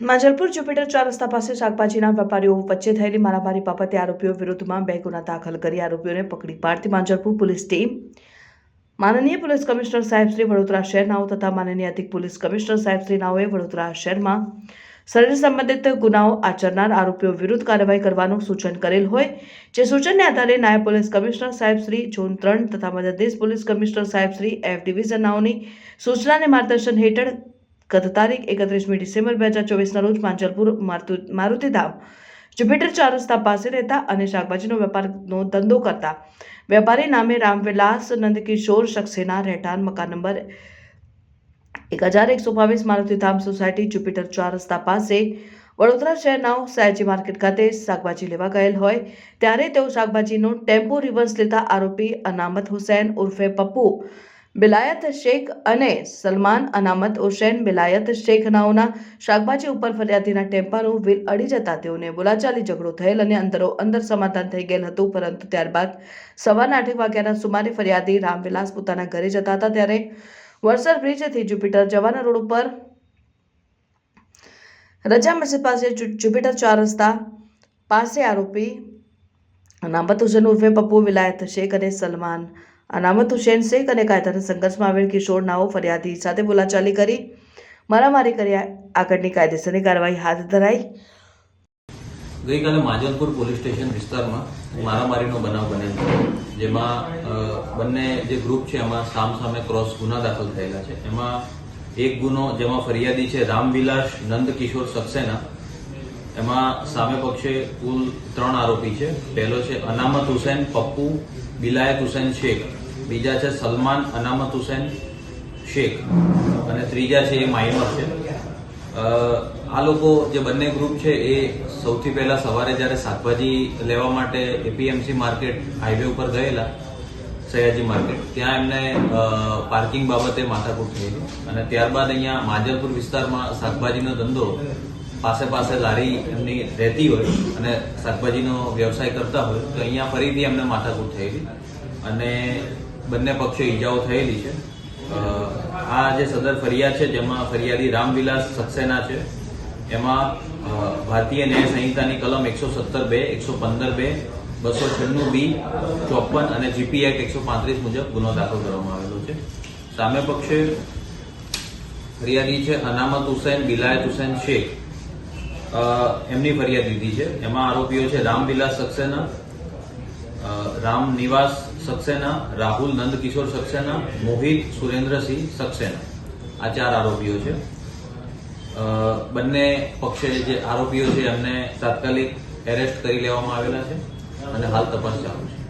Manjalpur Jupiter ચાર રસ્તા પાસે શાકભાજીના વેપારીઓ વચ્ચે થયેલી મારામારી બાબતે આરોપીઓ વિરુદ્ધમાં બે ગુના દાખલ કરી આરોપીઓને પકડી પાડતી માંજલપુર પોલીસ ટીમ. માનનીય પોલીસ કમિશનર સાહેબ શ્રી વડોદરા શહેરનાઓ તથા માનનીય અધિક પોલીસ કમિશનર સાહેબ શ્રી વડોદરા શહેરમાં શરીર સંબંધિત ગુનાઓ આચરનાર આરોપીઓ વિરુદ્ધ કાર્યવાહી કરવાનું સૂચન કરેલ હોય, જે સૂચનને આધારે નાયબ પોલીસ કમિશનર સાહેબ શ્રી ઝોન ત્રણ તથા મદદનીશ પોલીસ કમિશનર સાહેબ શ્રી એફ ડિવિઝન નાઓની સૂચનાને માર્ગદર્શન હેઠળ ગત તારીખ એકત્રીસમી ડિસેમ્બર બે હજાર ચોવીસના રોજ માંજલપુર મારુતિ મારુતિધામ જુપિટર ચાર રસ્તા પાસે રહેતા અને શાકભાજીનો વેપારનો ધંધો કરતા. વેપારી નામે રામવિલાસ નંદકિશોર સક્સેના રહેઠાણ મકાન નંબર એક હજાર એકસો બાવીસ મારુતિધામ સોસાયટી જુપિટર ચાર રસ્તા પાસે વડોદરા શહેરના સયાજી માર્કેટ ખાતે શાકભાજી લેવા ગયેલ હોય ત્યારે તેઓ શાકભાજીનો ટેમ્પો રિવર્સ લેતા આરોપી અનામત હુસૈન ઉર્ફે પપ્પુ બિલાયત શેખ અને સલમાન અનામત હુસૈન બિલાયત શેખ નાઓના શાકભાજી ઉપર ફરિયાદીના ટેમ્પાનું વ્હીલ અડી જતા તેઓને બોલાચાલી ઝઘડો થયેલ અને અંદરો અંદર સમાધાન થઈ ગયેલ હતું, પરંતુ ત્યારબાદ સવારના આઠેક વાગ્યાના સુમારે ફરિયાદી રામવિલાસ પોતાના ઘરે જતા હતા ત્યારે વરસાદ બ્રિજથી જુપિટર જવાના રોડ ઉપર રજા મસ્જિદ પાસે જુપિટર ચાર રસ્તા પાસે આરોપી અનામત હુસેન ઉર્ફે પપ્પુ વિલાયત શેખ અને સલમાન અનામત હુસેન શેખ અને કાયદાના સંઘર્ષમાં આવેલ કિશોર નાઓ ફરિયાદી સાથે બોલાચાલી કરી. મારામારી કરી, આગળની કાયદેસરની કાર્યવાહી હાથ ધરાઈ. ગઈકાલે માજલપુર પોલીસ સ્ટેશન વિસ્તારમાં મારામારીનો બનાવ બનેલ છે જેમાં બંને જે ગ્રુપ છે એમાં સામ સામે ક્રોસ ગુના દાખલ થયેલા છે. એમાં એક ગુનો જેમાં ફરિયાદી છે રામવિલાસ નંદ કિશોર સક્સેના. એમાં સામે પક્ષે કુલ ત્રણ આરોપી છે. પહેલો છે અનામત હુસેન, પપ્પુ, બિલાયત હુસૈન શેખ. બીજા છે સલમાન, અનામત હુસેન, શેખ. અને ત્રીજા છે એ માઇનર છે. આ લોકો જે બંને ગ્રુપ છે એ સૌથી પહેલા સવારે જ્યારે શાકભાજી લેવા માટે એપીએમસી માર્કેટ હાઈવે ઉપર ગયેલા, સયાજી માર્કેટ ત્યાં એમને પાર્કિંગ બાબતે માથાકૂટ થયેલી. અને ત્યારબાદ અહીંયા માજલપુર વિસ્તારમાં શાકભાજીનો ધંધો પાસે પાસે લારી એમની રહેતી હોય અને શાકભાજીનો વ્યવસાય કરતા હોય, તો અહીંયા ફરીથી એમને માથાકૂટ થયેલી. અને બંને પક્ષે ઈજાઓ થયેલી છે. આ જે સદર ફરિયાદ છે, જેમાં ફરિયાદી રામવિલાસ સક્સેના છે, એમાં ભારતીય ન્યાય સંહિતાની કલમ એકસો સત્તર બે, એકસો પંદર બે, બસો છન્નું બી, ચોપન અને જીપી એક્ટ એકસો પાંત્રીસ મુજબ ગુનો દાખલ કરવામાં આવેલો છે. સામે પક્ષે ફરિયાદી છે અનામત હુસૈન, બિલાયત હુસૈન શેખ. એમની ફરિયાદ લીધી છે. એમાં આરોપીઓ છે રામવિલાસ સક્સેના રામ નિવાસ સક્સેના, રાહુલ, નંદકિશોર સક્સેના, મોહિત, સુરેન્દ્રસિંહ સક્સેના. આ ચાર આરોપીઓ છે. બંને પક્ષે જે આરોપીઓ છે એમને તાત્કાલિક એરેસ્ટ કરી લેવામાં આવેલા છે અને હાલ તપાસ ચાલુ છે.